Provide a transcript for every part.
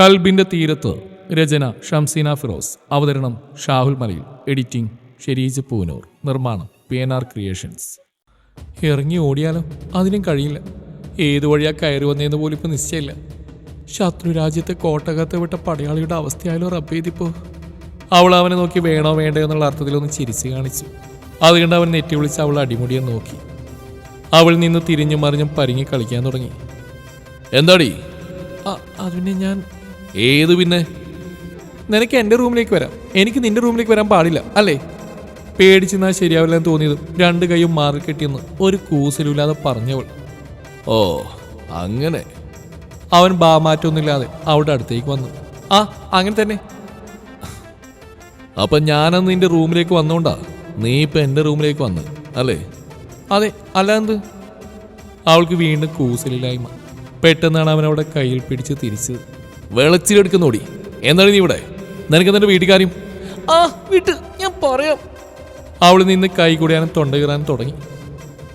കൽബിന്റെ തീരത്ത് രചന ഷംസീന ഫിറോസ് അവതരണം ഷാഹുൽ മലയിൽ എഡിറ്റിംഗ് ഷെരീജ് പൂനൂർ നിർമ്മാണം പി എൻ ആർ ക്രിയേഷൻസ്. ഇറങ്ങി ഓടിയാലോ? അതിനും കഴിയില്ല. ഏതു വഴിയാ കയറി വന്നതെന്ന് പോലും ഇപ്പോൾ നിശ്ചയമില്ല. ശത്രു രാജ്യത്തെ കോട്ടകത്തെ വിട്ട പടയാളിയുടെ അവസ്ഥയായാലോ റബ്ബേതിപ്പോ അവൾ അവനെ നോക്കി വേണോ വേണ്ടോ എന്നുള്ള അർത്ഥത്തിലൊന്ന് ചിരിച്ചു കാണിച്ചു. അതുകൊണ്ട് അവൻ നെറ്റി വിളിച്ച് അവൾ അടിമുടിയെ നോക്കി. അവൾ നിന്ന് തിരിഞ്ഞും മറിഞ്ഞും പരിങ്ങി കളിക്കാൻ തുടങ്ങി. എന്താടി? അതിനെ ഞാൻ ഏത് പിന്നെ? നിനക്ക് എന്റെ റൂമിലേക്ക് വരാം. എനിക്ക് നിന്റെ റൂമിലേക്ക് വരാൻ പാടില്ല അല്ലേ? പേടിച്ചെന്നാൽ ശരിയാവില്ലെന്ന് തോന്നിയതും. രണ്ട് കൈയും മാറി കെട്ടിയെന്ന് ഒരു കൂസലുമില്ലാതെ പറഞ്ഞവൾ. ഓ അങ്ങനെ. അവൻ ബാമാറ്റൊന്നുമില്ലാതെ അവളുടെ അടുത്തേക്ക് വന്നു. ആ അങ്ങനെ തന്നെ. അപ്പൊ ഞാനന്ന് നിന്റെ റൂമിലേക്ക് വന്നോണ്ടാ? നീ ഇപ്പൊ എന്റെ റൂമിലേക്ക് വന്ന് അല്ലേ? അതെ അല്ല എന്ത്? അവൾക്ക് വീണ്ടും കൂസലില്ലായ്മ. പെട്ടെന്നാണ് അവൻ അവിടെ കയ്യിൽ പിടിച്ച് തിരിച്ചത്. വെളച്ചിലെടുക്കുന്നോടി എന്താണ് നീ ഇവിടെ? നിനക്ക് നിന്റെ വീട്ടുകാരും ആ വീട്ടിൽ ഞാൻ പറയാം. അവൾ നിന്ന് കൈ കൂടിയാനും തൊണ്ട തുടങ്ങി.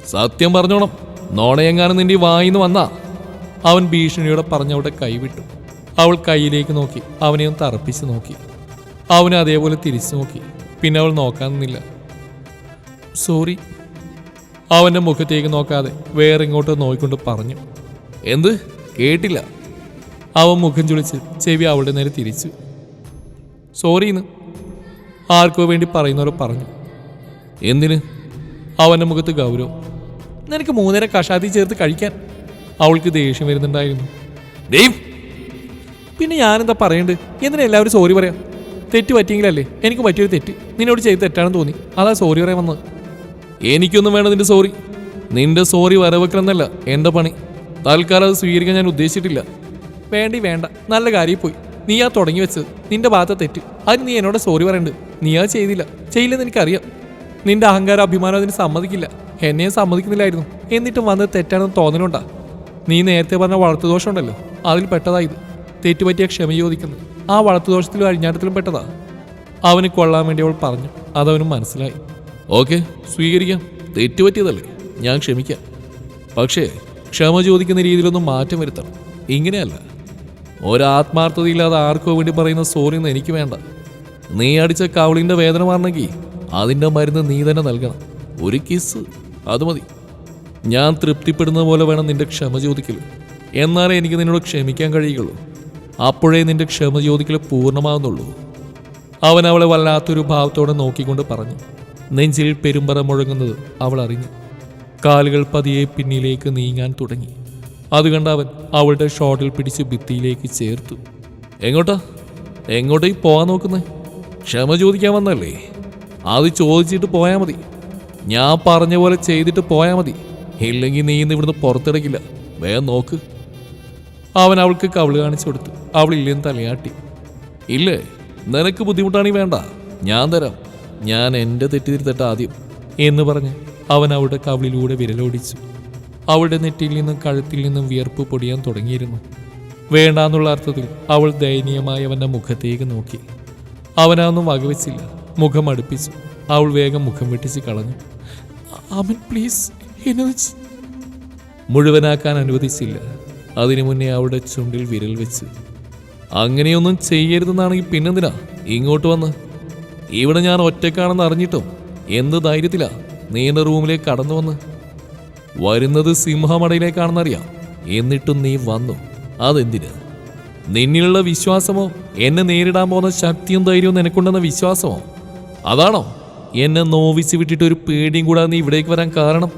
സത്യം പറഞ്ഞോണം. നോണയെങ്ങാനും നിന്റെ വായിന്ന് വന്നാ. അവൻ ഭീഷണിയോടെ പറഞ്ഞവിടെ കൈവിട്ടു അവൾ കൈയിലേക്ക് നോക്കി. അവനെ ഒന്ന് തറപ്പിച്ച് നോക്കി. അവനെ അതേപോലെ തിരിച്ചു നോക്കി. പിന്നെ അവൾ നോക്കാൻ നിന്നില്ല. സോറി. അവന്റെ മുഖത്തേക്ക് നോക്കാതെ വേറെ ഇങ്ങോട്ട് നോക്കിക്കൊണ്ട് പറഞ്ഞു. എന്ത്? കേട്ടില്ല. അവൻ മുഖം ചുളിച്ച് ചെവി അവളുടെ നേരെ തിരിച്ചു. സോറിന്ന് ആർക്കോ വേണ്ടി പറയുന്നവരോ പറഞ്ഞു. എന്തിന്? അവന്റെ മുഖത്ത് ഗൗരവം. നിനക്ക് മൂന്നര കഷാതി ചേർത്ത് കഴിക്കാൻ. അവൾക്ക് ദേഷ്യം വരുന്നുണ്ടായിരുന്നു. ദൈവം! പിന്നെ ഞാനെന്താ പറയണ്ട്? എന്തിനാ എല്ലാവരും സോറി പറയാം? തെറ്റ് പറ്റിയെങ്കിലല്ലേ എനിക്ക് പറ്റിയൊരു തെറ്റ്. നിന്നോട് ചെയ്ത് തെറ്റാണെന്ന് തോന്നി. അതാ സോറി പറയാൻ വന്നത്. എനിക്കൊന്നും വേണം നിന്റെ സോറി നിന്റെ സോറി വരവെക്കണമെന്നല്ല എന്റെ പണി. തൽക്കാലം അത് സ്വീകരിക്കാൻ ഞാൻ ഉദ്ദേശിച്ചിട്ടില്ല. വേണ്ടി വേണ്ട. നല്ല കാര്യം പോയി. നീ ആ തുടങ്ങി വെച്ചത്. നിന്റെ ഭാഗത്ത് തെറ്റ്. അതിന് നീ എന്നോട് സോറി പറയണ്ട്. നീ അത് ചെയ്തില്ല. ചെയ്യില്ലെന്ന് എനിക്കറിയാം. നിന്റെ അഹങ്കാര അഭിമാനം അതിന് സമ്മതിക്കില്ല. എന്നെയും സമ്മതിക്കുന്നില്ലായിരുന്നു. എന്നിട്ടും വന്നത് തെറ്റാണെന്ന് തോന്നലുണ്ടാ. നീ നേരത്തെ പറഞ്ഞ വളർത്തുദോഷം ഉണ്ടല്ലോ അതിൽ പെട്ടതാ ഇത്. തെറ്റുപറ്റിയ ക്ഷമ ചോദിക്കുന്നു ആ വളർത്തുദോഷത്തിലും അഴിഞ്ഞാട്ടത്തിലും പെട്ടതാ. അവന് കൊള്ളാൻ വേണ്ടി അവൾ പറഞ്ഞു. അതവനും മനസ്സിലായി. ഓക്കെ സ്വീകരിക്കാം. തെറ്റുപറ്റിയതല്ലേ. ഞാൻ ക്ഷമിക്കാം. പക്ഷേ ക്ഷമ ചോദിക്കുന്ന രീതിയിലൊന്നും മാറ്റം വരുത്തണം. ഇങ്ങനെയല്ല. ഒരാത്മാർത്ഥതയില്ലാതെ ആർക്കോ വേണ്ടി പറയുന്ന സോറി ഒന്നും എനിക്ക് വേണ്ട. നീ അടിച്ച കവളിന്റെ വേദന മാറണമെങ്കിൽ അതിന്റെ മരുന്ന് നീ തന്നെ നൽകണം. ഒരു കിസ് അത് മതി. ഞാൻ തൃപ്തിപ്പെടുന്ന പോലെ വേണം നിന്റെ ക്ഷമ ചോദിക്കൽ. എന്നാലേ എനിക്ക് നിന്നോട് ക്ഷമിക്കാൻ കഴിയുള്ളൂ അപ്പോഴേ നിന്റെ ക്ഷമ ചോദിക്കൽ പൂർണമാകുന്നുള്ളൂ അവൻ അവളെ വല്ലാത്തൊരു ഭാവത്തോടെ നോക്കിക്കൊണ്ട് പറഞ്ഞു. നെഞ്ചിൽ പെരുമ്പറ മുഴങ്ങുന്നത് അവൾ അറിഞ്ഞു. കാലുകൾ പതിയെ പിന്നിലേക്ക് നീങ്ങാൻ തുടങ്ങി. അത് കണ്ട അവൻ അവളുടെ ഷോട്ടിൽ പിടിച്ച് ഭിത്തിയിലേക്ക് ചേർത്തു. എങ്ങോട്ടാ? എങ്ങോട്ടേ പോകാൻ നോക്കുന്നേ? ക്ഷമ ചോദിക്കാൻ വന്നല്ലേ? അത് ചോദിച്ചിട്ട് പോയാൽ മതി. ഞാൻ പറഞ്ഞ പോലെ ചെയ്തിട്ട് പോയാൽ മതി. ഇല്ലെങ്കിൽ നീ ഇന്ന് ഇവിടുന്ന് പുറത്തിടക്കില്ല വേഗം നോക്ക്. അവൻ അവൾക്ക് കവിൾ കാണിച്ചു കൊടുത്തു. അവൾ ഇല്ലെന്ന് തലയാട്ടി. ഇല്ലേ? നിനക്ക് ബുദ്ധിമുട്ടാണീ വേണ്ട. ഞാൻ തരാം. ഞാൻ എന്റെ തെറ്റിതിരുത്തട്ട ആദ്യം. എന്ന് പറഞ്ഞ് അവൻ അവളുടെ കവിളിലൂടെ വിരലോടിച്ചു. അവളുടെ നെറ്റിയിൽ നിന്നും കഴുത്തിൽ നിന്നും വിയർപ്പ് പൊടിയാൻ തുടങ്ങിയിരുന്നു. വേണ്ടാന്നുള്ള അർത്ഥത്തിൽ അവൾ ദയനീയമായി അവന്റെ മുഖത്തേക്ക് നോക്കി. അവനാന്നും വകവെച്ചില്ല. മുഖം അടുപ്പിച്ചു. അവൾ വേഗം മുഖം വെട്ടിച്ച് കളഞ്ഞു. അവൻ പ്ലീസ് മുഴുവനാക്കാൻ അനുവദിച്ചില്ല. അതിനു മുന്നേ അവളുടെ ചുണ്ടിൽ വിരൽ വെച്ച്. അങ്ങനെയൊന്നും ചെയ്യരുതെന്നാണെങ്കിൽ പിന്നെന്തിനാ? ഇങ്ങോട്ട് വന്ന്. ഇവിടെ ഞാൻ ഒറ്റക്കാണെന്ന് അറിഞ്ഞിട്ടും എന്ത് ധൈര്യത്തിലാ? നീ എന്റെ റൂമിലേക്ക് കടന്നു വന്ന്. വരുന്നത് സിംഹമടയിലേക്കാണെന്നറിയാം. എന്നിട്ടും നീ വന്നു. അതെന്തിന്? നിന്നിലുള്ള വിശ്വാസമോ? എന്നെ നേരിടാൻ പോകുന്ന ശക്തിയും ധൈര്യവും നിനക്കുണ്ടെന്ന വിശ്വാസമോ? അതാണോ? എന്നെ നോവിച്ച് വിട്ടിട്ട് ഒരു പേടിയും കൂടാതെ നീ ഇവിടേക്ക് വരാൻ കാരണം?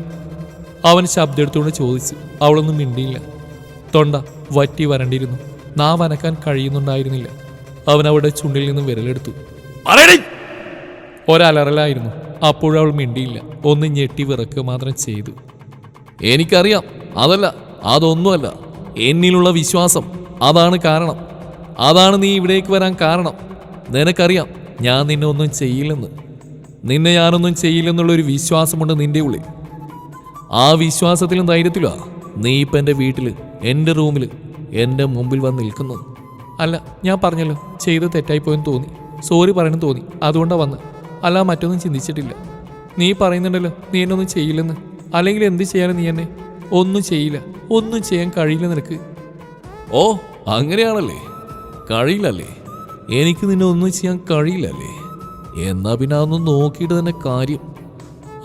അവൻ ശബ്ദമെടുത്തുകൊണ്ട് ചോദിച്ചു. അവളൊന്നും മിണ്ടിയില്ല. തൊണ്ട വറ്റി വരണ്ടിരുന്നു നാ അനക്കാൻ കഴിയുന്നുണ്ടായിരുന്നില്ല. അവൻ അവളുടെ ചുണ്ടിൽ നിന്നും വിരലെടുത്തു. ഒരലറലായിരുന്നു. അപ്പോഴവൾ മിണ്ടിയില്ല. ഒന്ന് ഞെട്ടി വിറക്കുക മാത്രം ചെയ്തു. എനിക്കറിയാം. അതല്ല അതൊന്നുമല്ല. എന്നിലുള്ള വിശ്വാസം അതാണ് കാരണം. അതാണ് നീ ഇവിടേക്ക് വരാൻ കാരണം. നിനക്കറിയാം ഞാൻ നിന്നെ ഒന്നും ചെയ്യില്ലെന്ന്. നിന്നെ ഞാനൊന്നും ചെയ്യില്ലെന്നുള്ളൊരു വിശ്വാസമുണ്ട് നിന്റെ ഉള്ളിൽ. ആ വിശ്വാസത്തിലും ധൈര്യത്തിലാ നീ ഇപ്പം എന്റെ വീട്ടിൽ എന്റെ റൂമിൽ എന്റെ മുമ്പിൽ വന്ന് നിൽക്കുന്നത് അല്ല ഞാൻ പറഞ്ഞല്ലോ ചെയ്ത് തെറ്റായിപ്പോയെന്ന് തോന്നി. സോറി പറയണമെന്ന് തോന്നി. അതുകൊണ്ടാണ് വന്ന്. അല്ല മറ്റൊന്നും ചിന്തിച്ചിട്ടില്ല. നീ പറയുന്നുണ്ടല്ലോ നീ എന്നൊന്നും ചെയ്യില്ലെന്ന്. അല്ലെങ്കിൽ എന്ത് ചെയ്യാനും നീ എന്നെ? ഒന്നും ചെയ്യില്ല. ഒന്നും ചെയ്യാൻ കഴിയില്ല നിനക്ക്. ഓ അങ്ങനെയാണല്ലേ? കഴിയില്ലല്ലേ? എനിക്ക് നിന്നെ ഒന്നും ചെയ്യാൻ കഴിയില്ലല്ലേ? എന്നാ പിന്നെ അതൊന്നും നോക്കിയിട്ട് തന്നെ കാര്യം.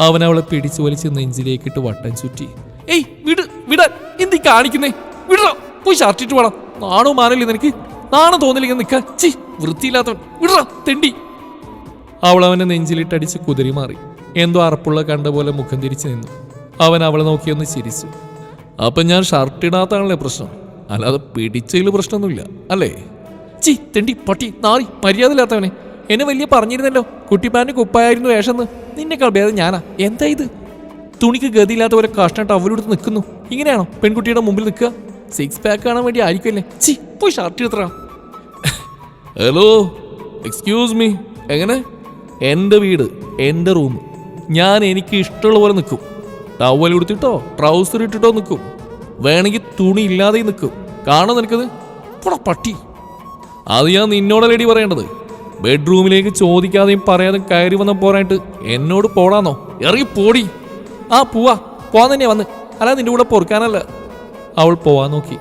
അവൻ അവളെ പിടിച്ചു വലിച്ച് നെഞ്ചിലേക്കിട്ട് വട്ടം ചുറ്റി. ഏയ് വിട് വിട. എന്തി കാണിക്കുന്നേ? വിടറോ പോയി ഷർട്ടിട്ട് വേണം. നാണോ മാനല്ലേ നിനക്ക്? നാണം തോന്നില്ലെങ്കിൽ നിൽക്കാൻ. ചി വൃത്തിയില്ലാത്തവൻ. വിടറോ തെണ്ടി. അവൾ അവനെ നെഞ്ചിലിട്ടടിച്ച് കുതിരി മാറി. എന്തോ അറപ്പുള്ള കണ്ട പോലെ മുഖം തിരിച്ചു നിന്നു. അവൻ അവളെ നോക്കിയൊന്ന് ചിരിച്ചു. അപ്പൊ ഞാൻ ഷർട്ടിടാത്താണല്ലേ പ്രശ്നം? അല്ലാതെ പിടിച്ചതിൽ പ്രശ്നമൊന്നുമില്ല അല്ലേ? ചി തെണ്ടി പട്ടി നാറി മര്യാദയില്ലാത്തവനെ. എന്നെ വലിയ പറഞ്ഞിരുന്നല്ലോ കുട്ടിപ്പാന്റെ കുപ്പായായിരുന്നു വേഷം നിന്നെക്കാൾ ഭേദം ഞാനാ. എന്താ ഇത്? തുണിക്ക് ഗതിയില്ലാത്ത പോലെ കഷ്ണം ടവലെടുത്ത് നിൽക്കുന്നു. ഇങ്ങനെയാണോ പെൺകുട്ടിയുടെ മുമ്പിൽ നിൽക്കുക? സിക്സ് പാക്ക് കാണാൻ വേണ്ടി ആയിരിക്കുമല്ലേ? ചി പോയി ഷർട്ട് എടുത്തറാ ഹലോ എക്സ്ക്യൂസ് മീ എങ്ങനെ? എന്റെ വീട് എന്റെ റൂം ഞാൻ എനിക്ക് ഇഷ്ടമുള്ള പോലെ നിൽക്കും. ടവൽ കൊടുത്തിട്ടോ ട്രൗസർ ഇട്ടിട്ടോ നിൽക്കും വേണമെങ്കിൽ തുണി ഇല്ലാതെ നിൽക്കും കാണാൻ നിനക്കത്? പുട പട്ടി. അത് ഞാൻ നിന്നോടല്ലേടി പറയേണ്ടത്? ബെഡ്റൂമിലേക്ക് ചോദിക്കാതെയും പറയാതെയും കയറി വന്ന പോരായിട്ട് എന്നോട് പോടാന്നോ? എറി പോടി. ആ പോവാ. പോവാൻ തന്നെയാ വന്ന്. അല്ല നിന്റെ കൂടെ പൊറുക്കാനല്ല. അവൾ പോവാൻ നോക്കി.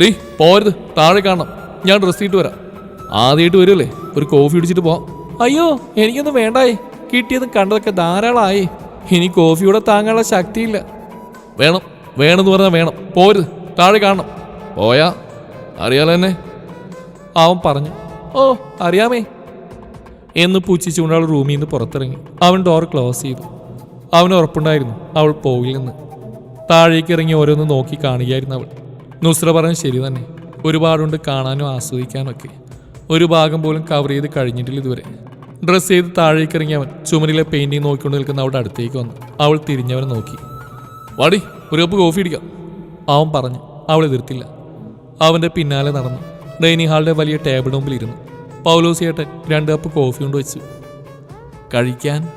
ഡേ പോരുത്. താഴെ കാണണം. ഞാൻ ഡ്രസ് ഇട്ട് വരാം. ആദ്യമായിട്ട് വരുമല്ലേ ഒരു കോഫി അടിച്ചിട്ട് പോവാം. അയ്യോ എനിക്കൊന്നും വേണ്ടായി. കിട്ടിയതും കണ്ടതൊക്കെ ധാരാളമായി ഇനി കോഫിയുടെ താങ്ങാനുള്ള ശക്തിയില്ല. വേണം വേണമെന്ന് പറഞ്ഞാൽ വേണം. പോരുത് താഴെ കാണണം. പോയാ അറിയാലോ എന്നെ. അവൻ പറഞ്ഞു ഓ അറിയാമേ. എന്ന് പൂച്ചിച്ചുകൊണ്ട് അവൾ റൂമിൽ നിന്ന് പുറത്തിറങ്ങി. അവൻ ഡോർ ക്ലോസ് ചെയ്തു. അവന് ഉറപ്പുണ്ടായിരുന്നു അവൾ പോകില്ലെന്ന് താഴേക്ക് ഇറങ്ങി ഓരോന്ന് നോക്കി കാണുകയായിരുന്നു അവൾ. നുസ്ര പറഞ്ഞു ശരി തന്നെ. ഒരുപാടുണ്ട് കാണാനും ആസ്വദിക്കാനും ഒക്കെ. ഒരു ഭാഗം പോലും കവർ ചെയ്ത് കഴിഞ്ഞിട്ടില്ല ഇതുവരെ. ഡ്രസ്സ് ചെയ്ത് താഴേക്ക് ഇറങ്ങി അവൻ ചുമരിലെ പെയിന്റിങ് നോക്കിക്കൊണ്ട് നിൽക്കുന്ന അവളുടെ അടുത്തേക്ക് വന്നു. അവൾ തിരിഞ്ഞവനെ നോക്കി. വാടി ഒരു കപ്പ് കോഫി അടിക്കാം അവൻ പറഞ്ഞു. അവൾ എതിർത്തില്ല. അവന്റെ പിന്നാലെ നടന്നു. ഡൈനിങ് ഹാളിന്റെ വലിയ ടേബിൾ മുമ്പിൽ ഇരുന്നു. പൗലോസിയേട്ടൻ രണ്ട് കപ്പ് കോഫി കൊണ്ട് വെച്ചു. കഴിക്കാൻ?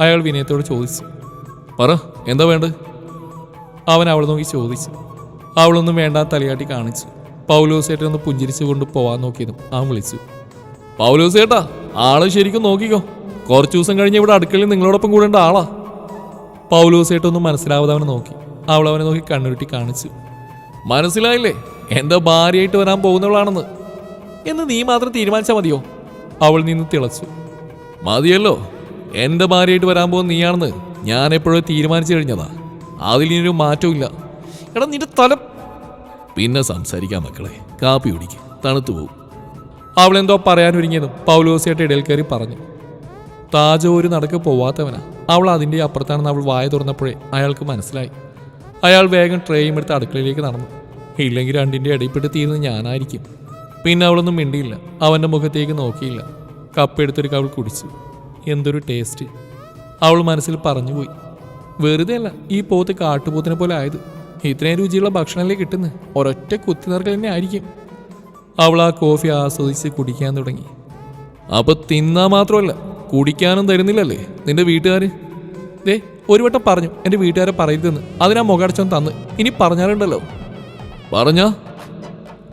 അയാൾ വിനയത്തോട് ചോദിച്ചു. പറ എന്താ വേണ്ടത്? അവൻ അവളെ നോക്കി ചോദിച്ചു. അവളൊന്നും വേണ്ട തലയാട്ടി കാണിച്ചു. പൗലോസേട്ടൻ ഒന്ന് പുഞ്ചിരിച്ചു കൊണ്ട് പോവാൻ നോക്കിയതും അവൻ വിളിച്ചു. പൗലോസേട്ടാ ആൾ ശരിക്കും നോക്കിക്കോ. കുറച്ച് ദിവസം കഴിഞ്ഞ് ഇവിടെ അടുക്കളയിൽ നിങ്ങളോടൊപ്പം കൂടേണ്ട ആളാ. പൗലോസ് പൗലോസേട്ടൊന്നും മനസ്സിലാവാതെ അവനെ നോക്കി. അവൾ അവനെ നോക്കി കണ്ണുരുട്ടി കാണിച്ചു. മനസ്സിലായില്ലേ? എന്തോ ഭാര്യയായിട്ട് വരാൻ പോകുന്നവളാണെന്ന്. എന്ന് നീ മാത്രം തീരുമാനിച്ചാൽ മതിയോ? അവൾ നിന്ന് തിളച്ചു. മതിയല്ലോ. എന്റെ ഭാര്യയായിട്ട് വരാൻ പോകുന്ന നീയാണെന്ന് ഞാൻ എപ്പോഴും തീരുമാനിച്ചു കഴിഞ്ഞതാ. അതിലിനൊരു മാറ്റവും എടാ നിന്റെ തല പിന്നെ സംസാരിക്കാം മക്കളെ. കാപ്പി കുടിക്കും. തണുത്തു പോകും അവളെന്തോ പറയാനൊരുങ്ങിയതും പൗലോസിയായിട്ട് ഇടയിൽ കയറി പറഞ്ഞു. താജോ ഒരു നടക്ക് പോവാത്തവനാ. അവൾ അതിന്റെ അപ്പുറത്താണെന്ന് അവൾ വായ തുറന്നപ്പോഴേ അയാൾക്ക് മനസ്സിലായി. അയാൾ വേഗം ട്രെയിൻ എടുത്ത് അടുക്കളയിലേക്ക് നടന്നു. ഇല്ലെങ്കിൽ രണ്ടിന്റെ ഇടയിൽപ്പെട്ട് തീരുന്നത് ഞാനായിരിക്കും. പിന്നെ അവളൊന്നും മിണ്ടിയില്ല. അവന്റെ മുഖത്തേക്ക് നോക്കിയില്ല. കപ്പെടുത്തൊരു കവൾ കുടിച്ചു. എന്തൊരു ടേസ്റ്റ് അവൾ മനസ്സിൽ പറഞ്ഞുപോയി. വെറുതെ അല്ല ഈ പോത്ത് കാട്ടുപോത്തിനെ പോലെ ആയത്. ഇത്രയും രുചിയുള്ള ഭക്ഷണമല്ലേ കിട്ടുന്നത്? ഒരൊറ്റ കുത്തി നിറക്കൽ തന്നെ ആയിരിക്കും. അവൾ ആ കോഫി ആസ്വദിച്ച് കുടിക്കാൻ തുടങ്ങി. അപ്പൊ തിന്നാ മാത്രമല്ല കുടിക്കാനും തരുന്നില്ലല്ലേ നിന്റെ വീട്ടുകാര്? ദേ ഒരു വട്ടം പറഞ്ഞു എന്റെ വീട്ടുകാരെ പറയരുതെന്ന്. അതിനാ മുഖടച്ചോൻ തന്ന്. ഇനി പറഞ്ഞാലുണ്ടല്ലോ. പറഞ്ഞാ?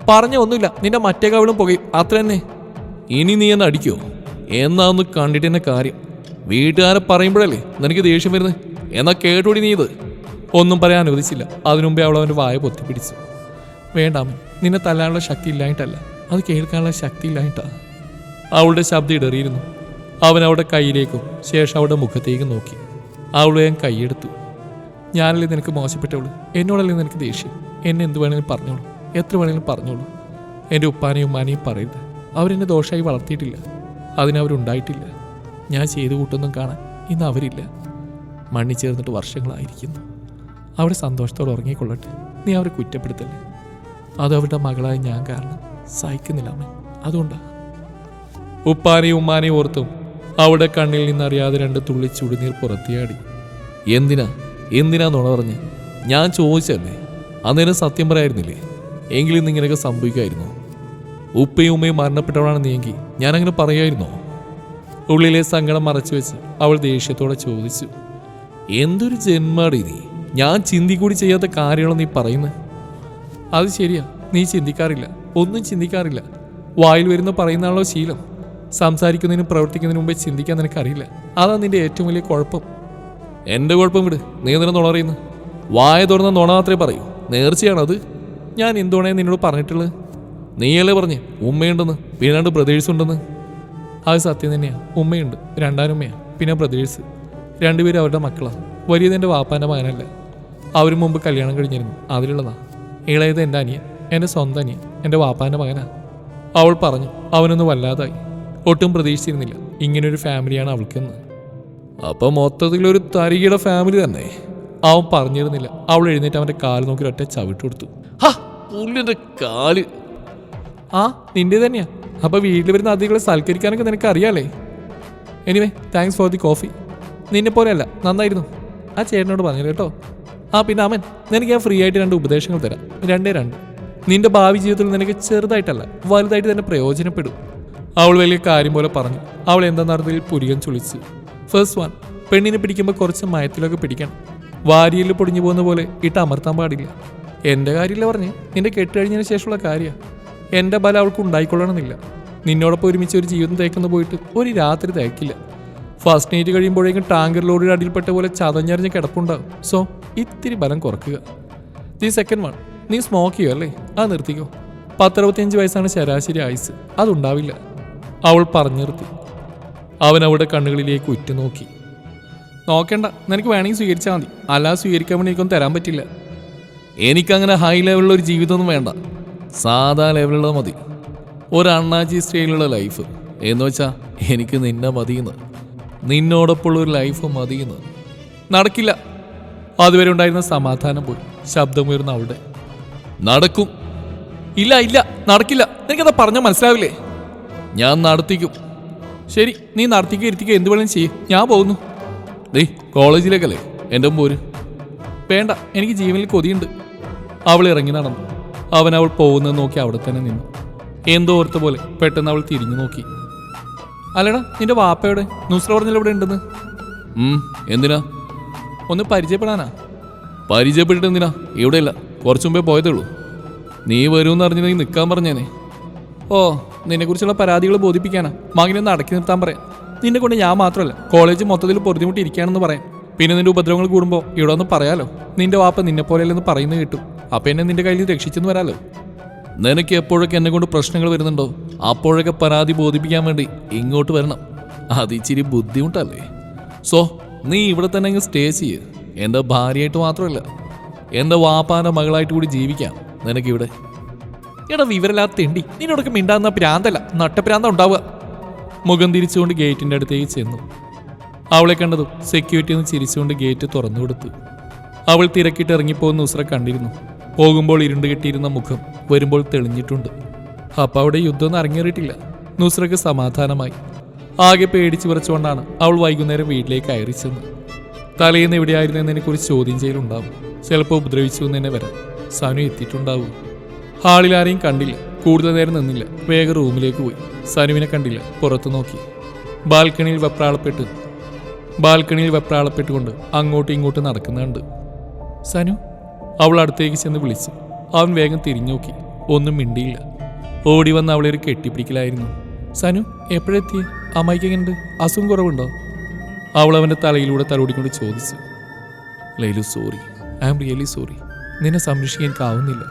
പറഞ്ഞ ഒന്നുമില്ല നിന്റെ മറ്റേ കവിളും പുകയും അത്ര തന്നെ. ഇനി നീ എന്ന് അടിക്കോ. എന്നാ ഒന്ന് കണ്ടിട്ട് എന്നെ കാര്യം. വീട്ടുകാരെ പറയുമ്പോഴല്ലേ നിനക്ക് ദേഷ്യം വരുന്നത്? എന്നാ കേട്ടോടി നീ ഇത്? ഒന്നും പറയാൻ അനുവദിച്ചില്ല. അതിനുമുമ്പേ അവൾ അവന്റെ വായ പൊത്തിപ്പിടിച്ചു. വേണ്ടാമൻ നിന്നെ തല്ലാനുള്ള ശക്തി ഇല്ലായിട്ടല്ല അത് കേൾക്കാനുള്ള ശക്തി ഇല്ലായിട്ടാ അവളുടെ ശബ്ദം ഇടറിയിരുന്നു. അവൻ അവളുടെ കയ്യിലേക്കും ശേഷം അവളുടെ മുഖത്തേക്കും നോക്കി. അവളെ ഞാൻ കൈയെടുത്തു. ഞാനല്ലേ നിനക്ക് മോശപ്പെട്ടവൾ? എന്നോടല്ലേ നിനക്ക് ദേഷ്യം? എന്നെ എന്ത് വേണമെങ്കിലും പറഞ്ഞോളൂ. എത്ര വേണമെങ്കിലും പറഞ്ഞോളൂ. എന്റെ ഉപ്പാനെയും ഉമ്മാനെയും പറയരുത്. അവരെന്നെ ദോഷമായി വളർത്തിയിട്ടില്ല. അതിനവരുണ്ടായിട്ടില്ല ഞാൻ ചെയ്തു കൂട്ടൊന്നും കാണാൻ ഇന്ന് അവരില്ല. മണ്ണി ചേർന്നിട്ട് വർഷങ്ങളായിരിക്കുന്നു. അവിടെ സന്തോഷത്തോടെ ഉറങ്ങിക്കൊള്ളട്ടെ. നീ അവരെ കുറ്റപ്പെടുത്തല്ലേ? അത് അവരുടെ മകളായ ഞാൻ കാരണം സഹിക്കുന്നില്ല അമ്മ. അതുകൊണ്ടാണ് ഉപ്പാനെയും ഉമ്മാനെയും ഓർത്തും അവളുടെ കണ്ണിൽ നിന്നറിയാതെ രണ്ട് തുള്ളി ചുടുനീർ പുറത്തിയാടി. എന്തിനാ? എന്തിനാ നുണ പറഞ്ഞ്? ഞാൻ ചോദിച്ചല്ലേ അന്നേരം സത്യം പറയായിരുന്നില്ലേ? എങ്കിലും ഇന്ന് സംഭവിക്കായിരുന്നോ? ഉപ്പയും ഉമ്മയും മരണപ്പെട്ടവളാണ് നീങ്കി ഞാനങ്ങനെ പറയായിരുന്നോ? ഉള്ളിലെ സങ്കടം മറച്ചു വെച്ച് അവൾ ദേഷ്യത്തോടെ ചോദിച്ചു. എന്തൊരു ജന്മാടി നീ. ഞാൻ ചിന്തി കൂടി ചെയ്യാത്ത കാര്യങ്ങളോ നീ പറയുന്നത് അത് ശരിയാ. നീ ചിന്തിക്കാറില്ല. ഒന്നും ചിന്തിക്കാറില്ല. വായിൽ വരുന്ന പറയുന്നതാണല്ലോ ശീലം. സംസാരിക്കുന്നതിനും പ്രവർത്തിക്കുന്നതിന് മുമ്പേ ചിന്തിക്കാൻ നിനക്കറിയില്ല. അതാ നിന്റെ ഏറ്റവും വലിയ കുഴപ്പം. എന്റെ കുഴപ്പം വിട്. നീ നിന്നെ നുണറിയുന്നു വായ തുറന്ന നുണ മാത്രമേ പറയൂ. നേർച്ചയാണത് ഞാൻ എന്തുണേ നിന്നോട് പറഞ്ഞിട്ടുള്ളത് നീയല്ലേ പറഞ്ഞു? ഉമ്മയുണ്ടെന്ന്. പിന്നെ രണ്ട് ബ്രദേഴ്സ് ഉണ്ടെന്ന്. അത് സത്യം തന്നെയാണ് ഉമ്മയുണ്ട്. രണ്ടാനുമ്മയാ പിന്നെ ബ്രദേഴ്സ് രണ്ടുപേരും അവരുടെ മക്കളാണ് വലിയത് എന്റെ വാപ്പാന്റെ മകനല്ല. അവരും മുമ്പ് കല്യാണം കഴിഞ്ഞിരുന്നു. അതിലുള്ളതാ. ഇളയത് എന്റെ അനിയൻ എന്റെ സ്വന്തം അനിയൻ എന്റെ വാപ്പാന്റെ മകനാ. അവൾ പറഞ്ഞു അവനൊന്ന് വല്ലാതായി. ഒട്ടും പ്രതീക്ഷിച്ചിരുന്നില്ല. ഇങ്ങനൊരു ഫാമിലിയാണ് അവൾക്കെന്ന്. അപ്പൊ മൊത്തത്തിലൊരു തരികിട ഫാമിലി തന്നെ. അവൻ പറഞ്ഞിരുന്നില്ല. അവൾ എഴുന്നേറ്റ് അവന്റെ കാൽ നോക്കി ഒറ്റ ചവിട്ട് കൊടുത്തു. ഹാ കാൽ. ആ നിന്റെ തന്നെയാ. അപ്പൊ വീട്ടിൽ വരുന്ന അതിഥികളെ സൽക്കരിക്കാനൊക്കെ നിനക്ക് അറിയാലേ anyway thanks for the coffee നിന്നെ പോലെയല്ല നന്നായിരുന്നു. ആ ചേട്ടനോട് പറഞ്ഞു കേട്ടോ. ആ പിന്നെ അവൻ നിനക്ക് ഞാൻ ഫ്രീ ആയിട്ട് രണ്ട് ഉപദേശങ്ങൾ തരാം. രണ്ടേ രണ്ട്. നിന്റെ ഭാവി ജീവിതത്തിൽ നിനക്ക് ചെറുതായിട്ടല്ല വലുതായിട്ട് തന്നെ പ്രയോജനപ്പെടും. അവൾ വലിയ കാര്യം പോലെ പറഞ്ഞു. അവൾ എന്താ നടന്നതിൽ പുരികൻ ചുളിച്ചു ഫസ്റ്റ് വൺ പെണ്ണിനെ പിടിക്കുമ്പോൾ കുറച്ച് മയത്തിലൊക്കെ പിടിക്കണം. വാരിയിൽ പൊടിഞ്ഞു പോകുന്ന പോലെ ഇട്ട് അമർത്താൻ പാടില്ല. എന്റെ കാര്യമില്ല പറഞ്ഞ്? നിന്റെ കെട്ടുകഴിഞ്ഞതിന് ശേഷമുള്ള കാര്യമാണ് എന്റെ ബലം അവൾക്ക് ഉണ്ടായിക്കൊള്ളണമെന്നില്ല. നിന്നോടൊപ്പം ഒരുമിച്ച് ഒരു ജീവിതം തേക്കുന്ന പോയിട്ട് ഒരു രാത്രി തേക്കില്ല. ഫസ്റ്റ് നൈറ്റ് കഴിയുമ്പോഴേക്കും ടാങ്കർ ലോറിയുടെ അടിയിൽപ്പെട്ട പോലെ ചതഞ്ഞറിഞ്ഞ് കിടപ്പുണ്ടാവും സോ ഇത്തിരി ബലം കുറക്കുക. ദി സെക്കൻഡ് വൺ നീ സ്മോക്ക് ചെയ്യോ അല്ലേ? അത് നിർത്തിക്കോ. പത്തറുപത്തിയഞ്ച് വയസ്സാണ് ശരാശരി ആയുസ് അതുണ്ടാവില്ല അവൾ പറഞ്ഞു നിർത്തി. അവൻ അവളുടെ കണ്ണുകളിലേക്ക് ഉറ്റുനോക്കി. നോക്കണ്ട നിനക്ക് വേണമെങ്കിൽ സ്വീകരിച്ചാൽ മതി. അല്ലാതെ സ്വീകരിക്കാൻ വേണ്ടി എനിക്കൊന്നും തരാൻ പറ്റില്ല. എനിക്കങ്ങനെ ഹൈ ലെവലിലുള്ള ഒരു ജീവിതമൊന്നും വേണ്ട. സാധാ ലെവലുള്ള മതി. ഒരു അണ്ണാജി സ്റ്റൈലുള്ള ലൈഫ് എന്ന് വെച്ചാൽ എനിക്ക് നിന്നെ മതിയെന്ന്. നിന്നോടൊപ്പമുള്ള ഒരു ലൈഫ് മതിയെന്ന് നടക്കില്ല. അതുവരെ ഉണ്ടായിരുന്ന സമാധാനം പോയി ശബ്ദമുയർന്ന അവിടെ നടക്കും. ഇല്ല ഇല്ല നടക്കില്ല. നിനക്കത് പറഞ്ഞാൽ മനസ്സിലാവില്ലേ? ഞാൻ നടത്തിക്കും. ശരി നീ നടത്തിക്കുക ഇരുത്തിക്കുക എന്ത് വേണേലും ചെയ്യും. ഞാൻ പോകുന്നു. ദേ കോളേജിലേക്കല്ലേ? എന്റെ പോര് വേണ്ട എനിക്ക് ജീവനിൽ കൊതിയുണ്ട്. അവൾ ഇറങ്ങി നടന്നു. അവൻ അവൾ പോകുന്നത് നോക്കി അവിടെ തന്നെ നിന്നു. എന്തോ ഓർത്ത പോലെ പെട്ടെന്ന് അവൾ തിരിഞ്ഞു നോക്കി. അല്ലടാ നിന്റെ വാപ്പയുടെ. നുസ്ര പറഞ്ഞാൽ ഇവിടെ ഉണ്ടെന്ന്. എന്തിനാ? ഒന്ന് പരിചയപ്പെടാനാ. പരിചയപ്പെട്ടിട്ട് എന്തിനാ? ഇവിടെയില്ല കുറച്ചു മുമ്പേ പോയതേ ഉള്ളൂ. നീ വരുമെന്ന് അറിഞ്ഞിരുന്നെങ്കിൽ നിൽക്കാൻ പറഞ്ഞേനെ. ഓ നിന്നെക്കുറിച്ചുള്ള പരാതികൾ ബോധിപ്പിക്കാനാ. മകനെ ഒന്ന് അടക്കി നിർത്താൻ പറയാം. നിന്നെ കൊണ്ട് ഞാൻ മാത്രമല്ല കോളേജ് മൊത്തത്തിൽ പൊറുതിമുട്ടി ഇരിക്കുകയാണെന്ന് പറയാം. പിന്നെ നിന്റെ ഉപദ്രവങ്ങൾ കൂടുമ്പോൾ ഇവിടെ ഒന്ന് പറയാലോ. നിന്റെ വാപ്പ നിന്നെ പോലെയല്ലെന്ന് പറയുന്നത് കിട്ടും. അപ്പൊ എന്നെ നിന്റെ കയ്യിൽ രക്ഷിച്ചെന്ന് വരാലോ. നിനക്ക് എപ്പോഴൊക്കെ എന്നെ കൊണ്ട് പ്രശ്നങ്ങൾ വരുന്നുണ്ടോ? അപ്പോഴൊക്കെ പരാതി ബോധിപ്പിക്കാൻ വേണ്ടി ഇങ്ങോട്ട് വരണം. അത് ഇച്ചിരി ബുദ്ധിമുട്ടല്ലേ? സോ നീ ഇവിടെ തന്നെ അങ്ങ് സ്റ്റേ ചെയ്യ്. എന്റെ ഭാര്യയായിട്ട് മാത്രമല്ല എന്റെ വാപ്പാന്റെ മകളായിട്ട് കൂടി ജീവിക്കാം നിനക്കിവിടെ. എടാ വിവരമില്ലാത്ത തെണ്ടി നിന്നോടൊക്കെ മിണ്ടാകുന്ന പ്രാന്തല്ല നട്ടപ്രാന്ത ഉണ്ടാവുക. മുഖം തിരിച്ചുകൊണ്ട് ഗേറ്റിന്റെ അടുത്തേക്ക് ചെന്നു. അവളെ കണ്ടതും സെക്യൂരിറ്റി ഒന്ന് ചിരിച്ചുകൊണ്ട് ഗേറ്റ് തുറന്നു കൊടുത്തു. അവൾ തിരക്കിട്ട് ഇറങ്ങിപ്പോകുന്ന ഉസ്ര കണ്ടിരുന്നു. പോകുമ്പോൾ ഇരുണ്ട് കെട്ടിയിരുന്ന മുഖം വരുമ്പോൾ തെളിഞ്ഞിട്ടുണ്ട്. അപ്പ അവിടെ യുദ്ധമൊന്നും അരങ്ങേറിയിട്ടില്ല. നുസ്രക്ക് സമാധാനമായി. ആകെ പേടിച്ചു വിറച്ചുകൊണ്ടാണ് അവൾ വൈകുന്നേരം വീട്ടിലേക്ക് കയറി ചെന്ന്. തലേന്ന് എവിടെയായിരുന്നു എന്നതിനെക്കുറിച്ച് ചോദ്യം ചെയ്യലുണ്ടാവും. ചിലപ്പോൾ ഉപദ്രവിച്ചു എന്ന് തന്നെ വരാം. സനു എത്തിയിട്ടുണ്ടാവും. ഹാളിൽ ആരെയും കണ്ടില്ല. കൂടുതൽ നേരം നിന്നില്ല. വേഗം റൂമിലേക്ക് പോയി. സനുവിനെ കണ്ടില്ല. പുറത്തു നോക്കി. ബാൽക്കണിയിൽ വെപ്രാളപ്പെട്ട്. ബാൽക്കണിയിൽ വെപ്രാളപ്പെട്ടുകൊണ്ട് അങ്ങോട്ടും ഇങ്ങോട്ടും നടക്കുന്നുണ്ട്. സനു? അവൾ അടുത്തേക്ക് ചെന്ന് വിളിച്ചു. അവൻ വേഗം തിരിഞ്ഞു നോക്കി ഒന്നും മിണ്ടിയില്ല. ഓടി വന്ന് അവളെ ഒരു കെട്ടിപ്പിടിക്കലായിരുന്നു. സനു എപ്പോഴെത്തി അമ്മായിക്ക് എങ്ങനെയുണ്ട് അസുഖം കുറവുണ്ടോ? അവൾ അവന്റെ തലയിലൂടെ തലോടിക്കൊണ്ട് ചോദിച്ചു. Lailu sorry I am really sorry നിന്നെ സംരക്ഷിക്കാൻ കാവുന്നില്ല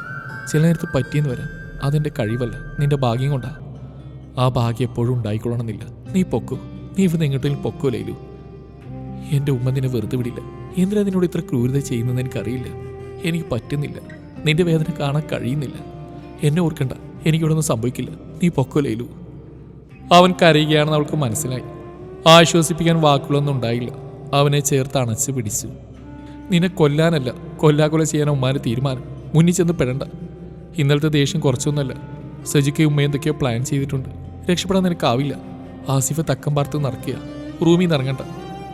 ചില നേരത്ത് പറ്റിയെന്ന് വരാം. അതെന്റെ കഴിവല്ല. നിന്റെ ഭാഗ്യം കൊണ്ടാ. ആ ഭാഗ്യം എപ്പോഴും ഉണ്ടായിക്കൊള്ളണമെന്നില്ല. നീ പൊക്കോ? നീ ഇവിടെ എങ്ങോട്ടെങ്കിലും പൊക്കോ ലൈലു? എന്റെ ഉമ്മ നിന്നെ വെറുതെ വിടില്ല. എന്തിനാ നിന്നോട് ഇത്ര ക്രൂരത ചെയ്യുന്നതെന്ന് എനിക്കറിയില്ല. എനിക്ക് പറ്റുന്നില്ല. നിന്റെ വേദന കാണാൻ കഴിയുന്നില്ല. എന്നെ ഓർക്കണ്ട. എനിക്കിവിടെ ഒന്നും സംഭവിക്കില്ല. നീ പൊക്കോ അവൻ കരയുകയാണെന്ന് അവൾക്ക് മനസ്സിലായി. ആശ്വസിപ്പിക്കാൻ വാക്കുകളൊന്നും ഉണ്ടായില്ല. അവനെ ചേർത്ത് അണച്ച് പിടിച്ചു. നിന്നെ കൊല്ലാനല്ല കൊല്ലാക്കൊല ചെയ്യാൻ ഉമ്മാന് തീരുമാനം. മുന്നിൽ ചെന്ന് പെടണ്ട. ഇന്നലത്തെ ദേഷ്യം കുറച്ചൊന്നുമല്ല. സജിക്ക് ഉമ്മ എന്തൊക്കെയോ പ്ലാൻ ചെയ്തിട്ടുണ്ട്. രക്ഷപ്പെടാൻ നിനക്കാവില്ല. ആസിഫ് തക്കം പാർത്ത് നടക്കുക. റൂമിൽ നിന്ന് ഇറങ്ങണ്ട.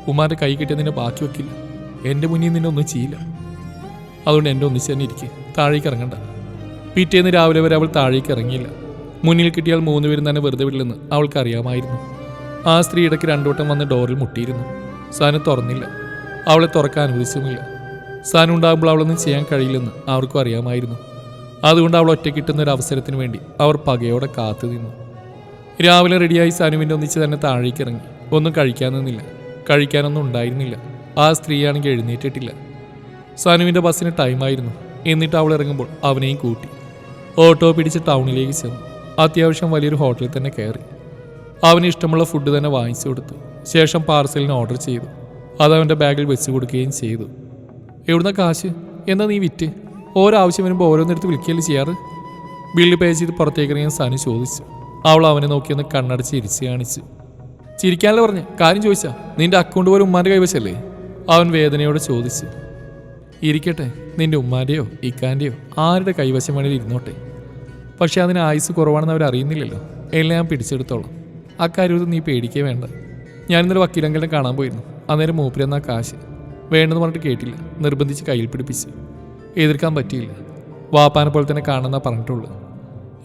ഉമ്മാന്റെ കൈ കിട്ടിയ നിന്നെ ബാക്കി വെക്കില്ല. എന്റെ മുന്നിൽ നിന്നെ ഒന്നും ചെയ്യില്ല. അതുകൊണ്ട് എന്റെ ഒന്നിച്ച് തന്നെ ഇരിക്കുക താഴേക്ക് ഇറങ്ങണ്ട. പിറ്റേന്ന് രാവിലെ വരെ അവൾ താഴേക്ക് ഇറങ്ങിയില്ല. മുന്നിൽ കിട്ടിയാൽ മൂന്നുപേരും തന്നെ വെറുതെ വിടില്ലെന്ന് അവൾക്കറിയാമായിരുന്നു ആ സ്ത്രീ ഇടയ്ക്ക് രണ്ടോട്ടം വന്ന് ഡോറിൽ മുട്ടിയിരുന്നു. സാനു തുറന്നില്ല. അവളെ തുറക്കാൻ അനുവദിച്ചുമില്ല. സാനു ഉണ്ടാകുമ്പോൾ അവളൊന്നും ചെയ്യാൻ കഴിയില്ലെന്ന് അവർക്കും അറിയാമായിരുന്നു. അതുകൊണ്ട് അവൾ ഒറ്റ കിട്ടുന്ന ഒരു അവസരത്തിന് വേണ്ടി അവർ പകയോടെ കാത്തു നിന്നു. രാവിലെ റെഡിയായി സാനുവിന്റെ ഒന്നിച്ച് തന്നെ താഴേക്ക് ഇറങ്ങി. ഒന്നും കഴിക്കാൻ നിന്നില്ല. കഴിക്കാനൊന്നും ഉണ്ടായിരുന്നില്ല. ആ സ്ത്രീയാണെങ്കിൽ എഴുന്നേറ്റിട്ടില്ല. സാനുവിന്റെ ബസ്സിന് ടൈമായിരുന്നു എന്നിട്ട് അവൾ ഇറങ്ങുമ്പോൾ അവനെയും കൂട്ടി. ഓട്ടോ പിടിച്ച് ടൗണിലേക്ക് ചെന്നു. അത്യാവശ്യം വലിയൊരു ഹോട്ടലിൽ തന്നെ കയറി. അവന് ഇഷ്ടമുള്ള ഫുഡ് തന്നെ വാങ്ങിച്ചു കൊടുത്തു. ശേഷം പാർസലിന് ഓർഡർ ചെയ്തു. അത് അവന്റെ ബാഗിൽ വെച്ച് കൊടുക്കുകയും ചെയ്തു. എവിടുന്ന കാശ്? എന്നാ നീ വിറ്റ്? ഓരോ ആവശ്യം വരുമ്പോൾ ഓരോന്നെടുത്ത് വിളിക്കുകയല്ലേ ചെയ്യാറ്? ബില്ല് പേ ചെയ്ത് പുറത്തേക്ക് ഇറങ്ങിയ സനു ചോദിച്ചു. അവൾ അവനെ നോക്കിയൊന്ന് കണ്ണടച്ച് ഇരിച്ച് കാണിച്ചു. ചിരിക്കാനല്ലേ പറഞ്ഞു? കാര്യം ചോദിച്ചാ? നിന്റെ അക്കൗണ്ട് പോലും ഉമ്മാന്റെ കൈവശല്ലേ? അവൻ വേദനയോടെ ചോദിച്ചു. ഇരിക്കട്ടെ നിന്റെ ഉമ്മാന്റെയോ ഇക്കാന്റെയോ ആരുടെ കൈവശം വേണേലും ഇരുന്നോട്ടെ. പക്ഷെ അതിന് ആയുസ് കുറവാണെന്ന് അവർ അറിയുന്നില്ലല്ലോ. എല്ലാം പിടിച്ചെടുത്തോളാം. അക്കാര്യം നീ പേടിക്കേ വേണ്ട. ഞാൻ ഇന്നലെ വക്കീലങ്കലിനെ കാണാൻ പോയിരുന്നു. അന്നേരം മൂപ്പര് എന്നാ കാശ് വേണ്ടെന്ന് പറഞ്ഞിട്ട് കേട്ടില്ല. നിർബന്ധിച്ച് കയ്യിൽ പിടിപ്പിച്ച്. എതിർക്കാൻ പറ്റിയില്ല. വാപ്പാനെ പോലെ തന്നെ കാണുന്ന പറഞ്ഞിട്ടുള്ളു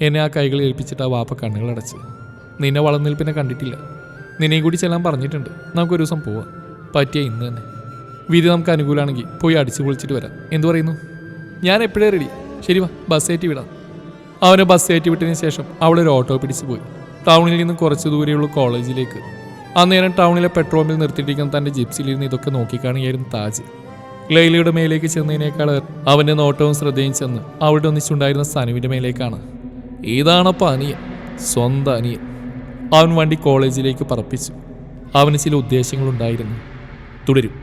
എന്നെ ആ കൈകൾ ഏൽപ്പിച്ചിട്ട് ആ വാപ്പ കണ്ണുകളടച്ച് നിന്നെ വളർന്നിൽപ്പിനെ കണ്ടിട്ടില്ല. നിന്നെയും കൂടി ചെല്ലാൻ പറഞ്ഞിട്ടുണ്ട്. നമുക്കൊരു ദിവസം പോവാം. പറ്റിയ ഇന്ന് തന്നെ. വിധി നമുക്ക് അനുകൂലമാണെങ്കിൽ പോയി അടിച്ചു പൊളിച്ചിട്ട് വരാം. എന്തു പറയുന്നു? ഞാൻ എപ്പോഴേ റെഡി ശരി വാ ബസ് കയറ്റി വിടാം. അവനെ ബസ് കയറ്റി വിട്ടതിന് ശേഷം അവളൊരു ഓട്ടോ പിടിച്ചു പോയി. ടൗണിൽ നിന്ന് കുറച്ച് ദൂരെയുള്ള കോളേജിലേക്ക് അന്നേരം ടൗണിലെ പെട്രോൾ പമ്പിൽ നിർത്തിയിട്ടിരിക്കുന്ന തന്റെ ജിപ്സിലിരുന്ന് ഇതൊക്കെ നോക്കിക്കാണുകയായിരുന്നു താജ്. ലൈലയുടെ മേലേക്ക് ചെന്നതിനേക്കാൾ അവന്റെ നോട്ടവും ശ്രദ്ധയും ചെന്ന് അവിടെ ഒന്നിച്ചുണ്ടായിരുന്ന സനുവിന്റെ മേലേക്കാണ്. ഇതാണപ്പോൾ അനിയൻ സ്വന്തം അനിയൻ അവൻ വണ്ടി കോളേജിലേക്ക് പറപ്പിച്ചു. അവന് ചില ഉദ്ദേശങ്ങളുണ്ടായിരുന്നു. തുടരും